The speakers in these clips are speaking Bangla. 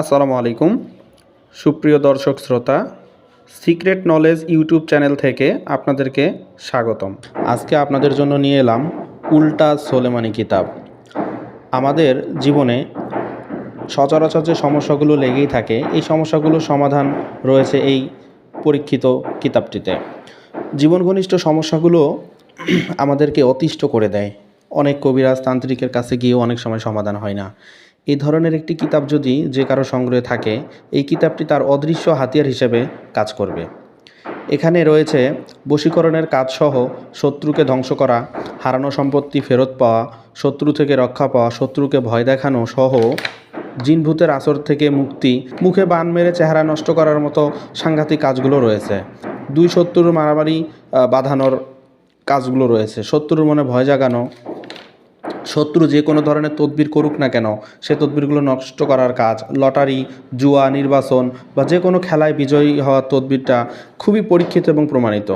আসসালামু আলাইকুম। সুপ্রিয় দর্শক শ্রোতা, সিক্রেট নলেজ ইউটিউব চ্যানেল থেকে আপনাদেরকে স্বাগতম। আজকে আপনাদের জন্য নিয়ে এলাম উল্টা সোলেমানি কিতাব। আমাদের জীবনে সচরাচর যে সমস্যাগুলো লেগেই থাকে, এই সমস্যাগুলোর সমাধান রয়েছে এই পরীক্ষিত কিতাবটিতে। জীবন ঘনিষ্ঠ সমস্যাগুলো আমাদেরকে অতিষ্ঠ করে দেয়। অনেক কবিরাজ তান্ত্রিকের কাছে গিয়েও অনেক সময় সমাধান হয় না। এই ধরনের একটি কিতাব যদি যে কারও সংগ্রহে থাকে, এই কিতাবটি তার অদৃশ্য হাতিয়ার হিসেবে কাজ করবে। এখানে রয়েছে, বশীকরণের কাজসহ শত্রুকে ধ্বংস করা, হারানো সম্পত্তি ফেরত পাওয়া, শত্রু থেকে রক্ষা পাওয়া, শত্রুকে ভয় দেখানো সহ জিনভূতের আসর থেকে মুক্তি, মুখে বান মেরে চেহারা নষ্ট করার মতো সাংঘাতিক কাজগুলো রয়েছে। দুই শত্রুর মারামারি বাঁধানোর কাজগুলো রয়েছে। শত্রুর মনে ভয় জাগানো শত্রু যে কোনো ধরনের তদবির করুক না কেন, সে তদবিরগুলো নষ্ট করার কাজ, লটারি, জুয়া নির্বাচন বা যে কোনো খেলায় বিজয়ী হওয়ার তদবিরটা খুবই পরীক্ষিত এবং প্রমাণিত।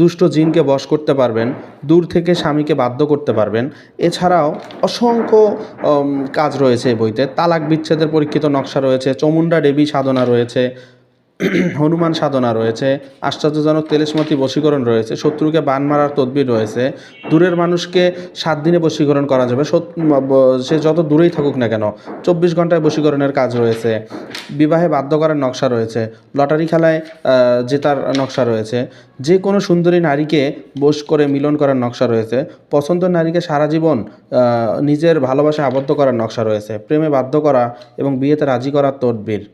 দুষ্ট জিনকে বশ করতে পারবেন, দূর থেকে স্বামীকে বাধ্য করতে পারবেন। এছাড়াও অসংখ্য কাজ রয়েছে এই বইতে। তালাক বিচ্ছেদের পরীক্ষিত নকশা রয়েছে, চমুন্ডা দেবী সাধনা রয়েছে হনুমান সাধনা রয়েছে, আশ্চর্যজনক তেলেসমতি বশীকরণ রয়েছে, শত্রুকে বান মারার তদবির রয়েছে, দূরের মানুষকে সাত দিনে বশীকরণ করা যাবে সে যত দূরেই থাকুক না কেন, চব্বিশ ঘন্টায় বশীকরণের কাজ রয়েছে, বিবাহে বাধ্য করার নকশা রয়েছে, লটারি খেলায় জেতার নকশা রয়েছে, যে কোনো সুন্দরী নারীকে বশ করে মিলন করার নকশা রয়েছে পছন্দের নারীকে সারা জীবন নিজের ভালোবাসায় আবদ্ধ করার নকশা রয়েছে, প্রেমে বাধ্য করা এবং বিয়েতে রাজি করার তদবির।